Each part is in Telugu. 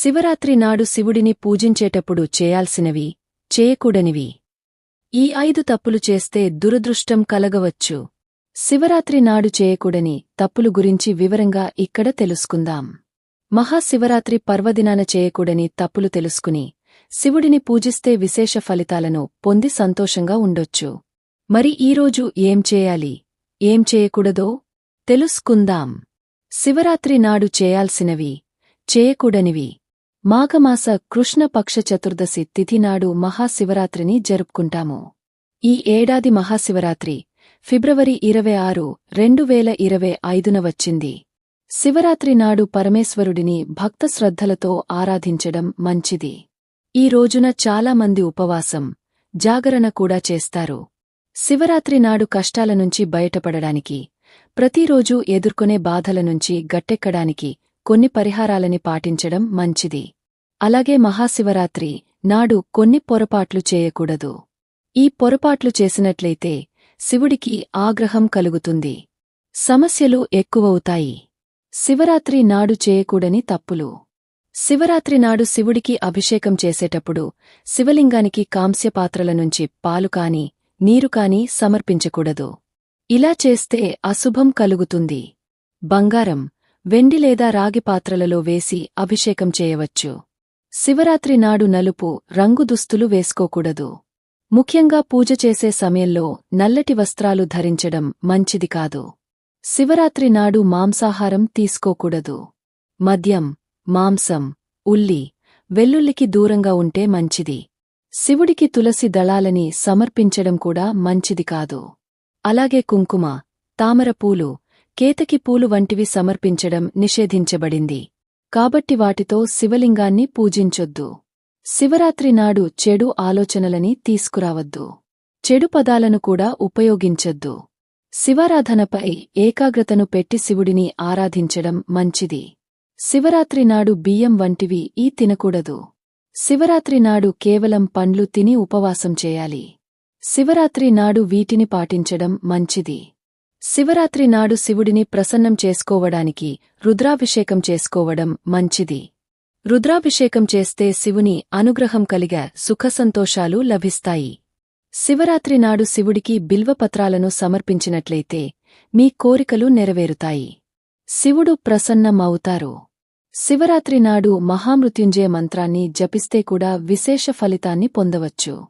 శివరాత్రి నాడు శివుడిని పూజించేటప్పుడు చేయాల్సినవి చేయకూడనివి. ఈ ఐదు తప్పులు చేస్తే దురదృష్టం కలగవచ్చు. శివరాత్రి నాడు చేయకూడని తప్పులు గురించి వివరంగా ఇక్కడ తెలుసుకుందాం. మహాశివరాత్రి పర్వదినాన చేయకూడని తప్పులు తెలుసుకుని శివుడిని పూజిస్తే విశేష ఫలితాలను పొంది సంతోషంగా ఉండొచ్చు. మరి ఈరోజు ఏం చేయాలి? ఏం చేయకూడదో? తెలుసుకుందాం. శివరాత్రి నాడు చేయాల్సినవి చేయకూడనివి. మాఘమాస కృష్ణపక్ష చతుర్దశి తిథి నాడు మహాశివరాత్రిని జరుపుకుంటాము. ఈ ఏడాది మహాశివరాత్రి ఫిబ్రవరి ఇరవై ఆరు రెండు వేల ఇరవై ఐదున వచ్చింది. శివరాత్రి నాడు పరమేశ్వరుడిని భక్త శ్రద్ధలతో ఆరాధించడం మంచిది. ఈ రోజున చాలామంది ఉపవాసం జాగరణ కూడా చేస్తారు. శివరాత్రి నాడు కష్టాల నుంచి బయటపడడానికి ప్రతిరోజూ ఎదుర్కొనే బాధల నుంచి గట్టెక్కడానికి కొన్ని పరిహారాలని పాటించడం మంచిది. అలాగే మహాశివరాత్రి నాడు కొన్ని పొరపాట్లు చేయకూడదు. ఈ పొరపాట్లు చేసినట్లయితే శివుడికి ఆగ్రహం కలుగుతుంది. సమస్యలు ఎక్కువవుతాయి. శివరాత్రి నాడు చేయకూడని తప్పులు. శివరాత్రి నాడు శివుడికి అభిషేకం చేసేటప్పుడు శివలింగానికి కాంస్యపాత్రల నుంచి పాలు కాని నీరు కాని సమర్పించకూడదు. ఇలా చేస్తే అశుభం కలుగుతుంది. బంగారం వెండి లేదా రాగి పాత్రలలో వేసి అభిషేకం చేయవచ్చు. శివరాత్రి నాడు నలుపు రంగు దుస్తులు వేసుకోకూడదు. ముఖ్యంగా పూజ చేసే సమయంలో నల్లటి వస్త్రాలు ధరించడం మంచిది కాదు. శివరాత్రి నాడు మాంసాహారం తీసుకోకూడదు. మద్యం మాంసం ఉల్లి వెల్లుల్లికి దూరంగా ఉంటే మంచిది. శివుడికి తులసి దళాలని సమర్పించడం కూడా మంచిది కాదు. అలాగే కుంకుమ తామరపూలు కేతకి పూలు వంటివి సమర్పించడం నిషేధించబడింది. కాబట్టి వాటితో శివలింగాన్ని పూజించొద్దు. శివరాత్రి నాడు చెడు ఆలోచనలని తీసుకురావద్దు. చెడు పదాలను కూడా ఉపయోగించొద్దు. శివారాధనపై ఏకాగ్రతను పెట్టి శివుడిని ఆరాధించడం మంచిది. శివరాత్రి నాడు బియ్యం వంటివి ఈ తినకూడదు. శివరాత్రి నాడు కేవలం పండ్లు తిని ఉపవాసం చేయాలి. శివరాత్రి నాడు వీటిని పాటించడం మంచిది. శివరాత్రి నాడు శివుడిని ప్రసన్నం చేసుకోవడానికి రుద్రాభిషేకం చేసుకోవడం మంచిది. రుద్రాభిషేకం చేస్తే శివుని అనుగ్రహం కలిగ సుఖసంతోషాలు లభిస్తాయి. శివరాత్రి నాడు శివుడికి బిల్వపత్రాలను సమర్పించినట్లయితే మీ కోరికలు నెరవేరుతాయి. శివుడు ప్రసన్నమవుతారు. శివరాత్రి నాడు మహామృత్యుంజయ మంత్రాన్ని జపిస్తే కూడా విశేష ఫలితాన్ని పొందవచ్చు.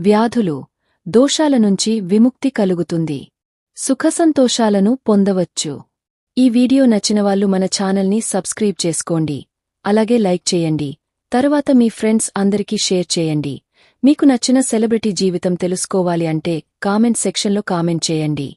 వ్యాధులు దోషాల నుంచి విముక్తి కలుగుతుంది. సుఖసంతోషాలను పొందవచ్చు. ఈ వీడియో నచ్చినవాళ్ళు మన ఛానల్ని సబ్స్క్రైబ్ చేసుకోండి. అలాగే లైక్ చేయండి. తరువాత మీ ఫ్రెండ్స్ అందరికీ షేర్ చేయండి. మీకు నచ్చిన సెలబ్రిటీ జీవితం తెలుసుకోవాలి అంటే కామెంట్ సెక్షన్లో కామెంట్ చేయండి.